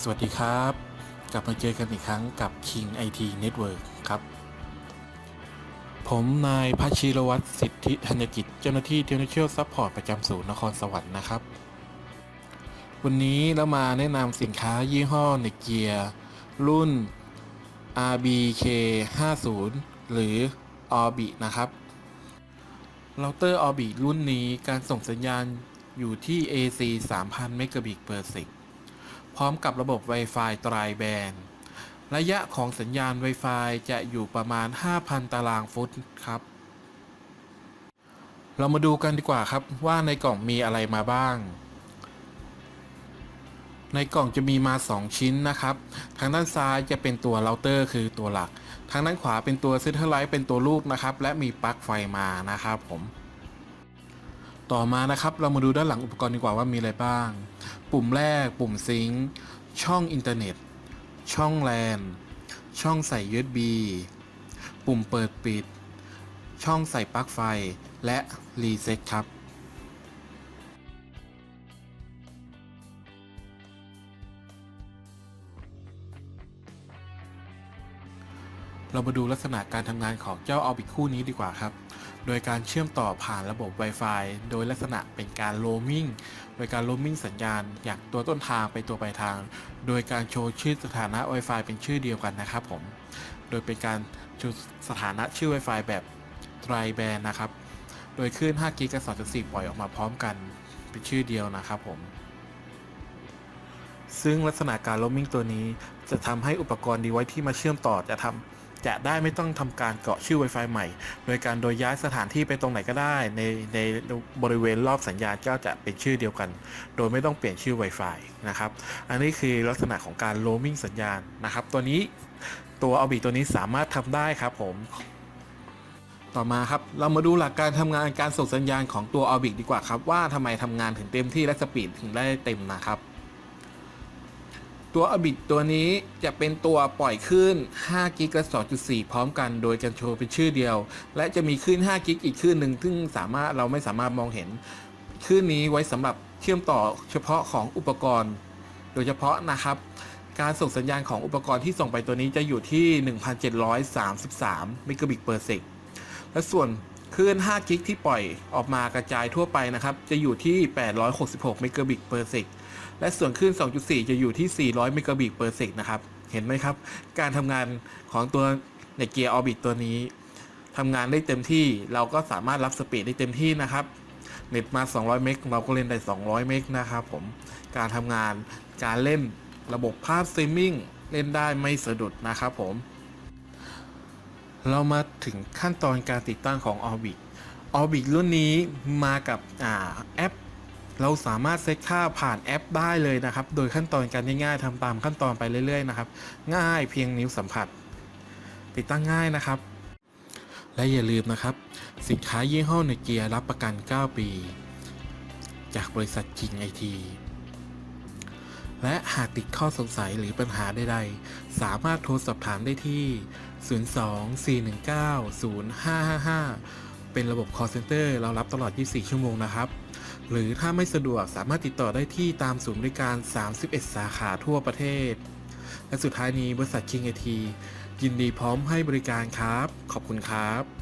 สวัสดีครับ กลับมาเจอกันอีกครั้งกับ King IT Network ครับ ผมนายพัชิรวัตรสิทธิธัญกิจ เจ้าหน้าที่เทคนิคอลซัพพอร์ตประจำศูนย์นครสวรรค์นะครับ วันนี้เรามาแนะนำสินค้ายี่ห้อเนเกียรุ่น RBK 50หรือ Orbit นะครับเราเตอร์ Orbit รุ่นนี้การส่งสัญญาณอยู่ที่ AC 3,000 Mbps per sec พร้อมกับระบบ Wi-Fi ไตรแบนระยะของสัญญาณ Wi-Fi จะอยู่ประมาณ 5,000 ตารางฟุตครับ เรามาดูกันดีกว่าครับว่าในกล่องมีอะไรมาบ้าง ในกล่องจะมีมา 2 ชิ้นนะครับ ทางด้านซ้ายจะเป็นตัวเราเตอร์คือตัวหลัก ทางด้านขวาเป็นตัวเซ t เ l อร์ไลท์เป็นตัวลูกนะครับ และมีปลั๊กไฟมานะครับผม ต่อมานะครับเรามาดูด้านหลังอุปกรณ์ดีกว่าว่ามีอะไรบ้าง ปุ่มแรกปุ่มซิงค์ช่องอินเทอร์เน็ต ช่องแลนช่องใส่ USB ปุ่มเปิดปิด ช่องใส่ปลั๊กไฟ และรีเซ็ตครับเรามาดูลักษณะการทำงานของเจ้า Orbit คู่นี้ดีกว่าครับ โดยการเชื่อมต่อผ่านระบบ Wi-Fi โดยลักษณะเป็นการโ o ม m ิ n งโดยการโ o ม m ิ n งสัญญาณจากตัวต้นทางไปตัวปลายทาง โดยการโชว์ชื่อสถานะ Wi-Fi เป็นชื่อเดียวกันนะครับผม โดยเป็นการโชว์สถานะชื่อ Wi-Fi แบบไตรแบนนะครับ โดยคลื่น5กิกกับ2.4 ปล่อยออกมาพร้อมกันเป็นชื่อเดียวนะครับผมซึ่งลักษณะการโ o ม m ิ n งตัวนี้จะทำให้อุปกรณ์ดีไว้ที่มาเชื่อมต่อจะทำ จะได้ไม่ต้องทำการเกาะชื่อ Wi-Fi ใหม่ โดยการโดยย้ายสถานที่ไปตรงไหนก็ได้ ในในบริเวณรอบสัญญาณก็จะเป็นชื่อเดียวกัน โดยไม่ต้องเปลี่ยนชื่อ Wi-Fi นะครับ อันนี้คือลักษณะของการ roaming สัญญาณนะครับ ตัวนี้ตัว Orbit ตัวนี้สามารถทำได้ครับผมต่อมาครับ เรามาดูหลักการทำงานการส่งสัญญาณของตัว Orbit ดีกว่าครับว่าทำไมทำงานถึงเต็มที่และสปีดถึงได้เต็มนะครับ ตัว Orbit ตัวนี้จะเป็นตัวปล่อยคลื่น5กิกและ2.4 พร้อมกัน โดยจะโชว์เป็นชื่อเดียว และจะมีคลื่น5กิกอีกคลื่นหนึ่งซึ่งสามารถเราไม่สามารถมองเห็นคลื่นนี้ไว้สำหรับเชื่อมต่อเฉพาะของอุปกรณ์ โดยเฉพาะนะครับ การส่งสัญญาณของอุปกรณ์ที่ส่งไปตัวนี้จะอยู่ที่ 1,733มิกะบิตเปอร์เซกและส่วน คลื่น 5 กิกที่ปล่อยออกมากระจายทั่วไปนะครับ จะอยู่ที่ 866 เมกะบิตเปอร์เซกและส่วนคลื่น 2.4 จะอยู่ที่ 400 เมกะบิตเปอร์เซกนะครับ เห็นไหมครับ การทำงานของตัวในเกียร์ออบิทตัวนี้ทำงานได้เต็มที่ เราก็สามารถรับสปีดได้เต็มที่นะครับ เน็ตมา 200 เมก เราก็เล่นได้ 200 เมกนะครับผม การทำงาน การเล่น ระบบภาพสตรีมมิ่ง เล่นได้ไม่สะดุดนะครับผม เรามาถึงขั้นตอนการติดตั้งของ Orbit Orbit รุ่นนี้มากับอ่าแอป เราสามารถเซตค่าผ่านแอปได้เลยนะครับ โดยขั้นตอนการง่ายๆทำตามขั้นตอนไปเรื่อยๆนะครับ ง่ายเพียงนิ้วสัมผัส ติดตั้งง่ายนะครับ และอย่าลืมนะครับ สินค้ายี่ห้อเนเกียรับประกัน 9 ปี จากบริษัทจิงไอที และหากติดข้อสงสัยหรือปัญหาใดๆ สามารถโทรสอบถามได้ที่ 02-419-0555 เป็นระบบ call center เรารับตลอด 24 ชั่วโมงนะครับ หรือถ้าไม่สะดวกสามารถติดต่อได้ที่ตามศูนย์บริการ 31 สาขาทั่วประเทศ และสุดท้ายนี้บริษัท King IT ยินดีพร้อมให้บริการครับ ขอบคุณครับ